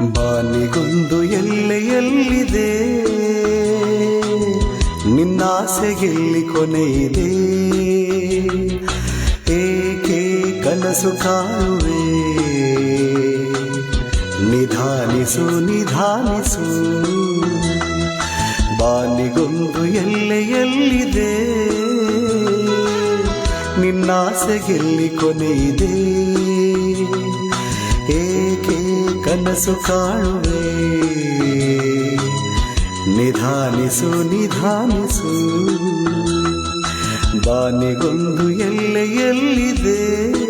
ಬಾನಿಗೊಂದು ಎಲ್ಲೆಯಲ್ಲಿದೆ ನಿನ್ನಾಸೆಗೆಲ್ಲಿ ಕೊನೆಯಿದೆ. ಏಕೆ ಕನಸು ಕಾಣುವೆ ನಿಧಾನಿಸು ನಿಧಾನಿಸು. ಬಾನಿಗೊಂದು ಎಲ್ಲೆಯಲ್ಲಿದೆ ನಿನ್ನಾಸೆಗೆಲ್ಲಿ ಕೊನೆಯಿದೆ. ಏಕೆ ಕನಸು ಕಾಣುವೆ. ನಿಧಾನಿಸು ನಿಧಾನಿಸು. ಬಾನಿಗೊಂದು ಎಲ್ಲೆಯಲ್ಲಿದೆ.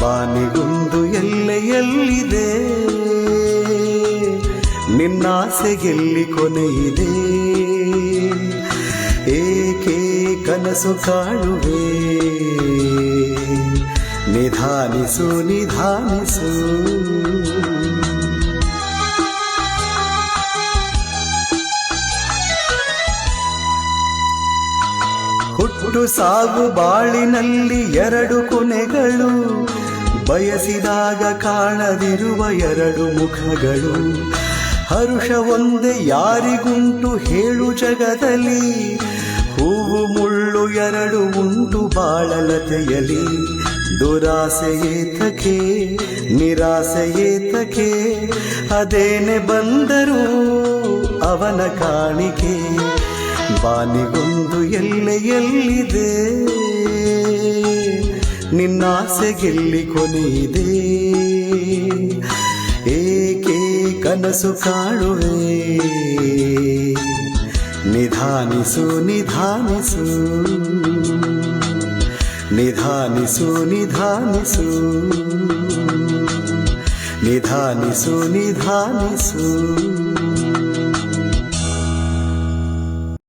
ಬಾನಿಗೊಂದು ಎಲ್ಲೆಯಲ್ಲಿದೆ. ನಿನ್ನಾಸೆಗೆಲ್ಲಿ ಕೊನೆಯಿದೆ. ಏಕೆ ಕನಸು ಕಾಣುವೆ? ನಿಧಾನಿಸು ನಿಧಾನಿಸು. ಹುಟ್ಟು ಸಾಗು ಬಾಳಿನಲ್ಲಿ ಎರಡು ಕೊನೆಗಳು. ಬಯಸಿದಾಗ ಕಾಣದಿರುವ ಎರಡು ಮುಖಗಳು. ಹರುಷ ಒಂದೇ ಯಾರಿಗುಂಟು ಹೇಳು ಜಗದಲ್ಲಿ. ಹೂವು ಮುಳ್ಳು ಎರಡು ಉಂಟು ಬಾಳಲತೆಯಲಿ. ದುರಾಸೆಯೇತಕೆ ನಿರಾಸೆಯೇತಕೆ ಅದೇನೆ ಬಂದರೂ ಅವನ ಕಾಣಿಕೆ. ಬಾನಿಗೊಂದು ಎಲ್ಲೆಯಲ್ಲಿದೆ. ನಿನ್ನಾಸೆಗೆಲ್ಲಿ ಕೊನೆಯಿದೆ. ಏಕೆ ಕನಸು ಕಾಣುವೆ ನಿಧಾನಿಸು ನಿಧಾನಿಸು. ನಿಧಾನಿಸು ನಿಧಾನಿಸು. ನಿಧಾನಿಸು ನಿಧಾನಿಸು.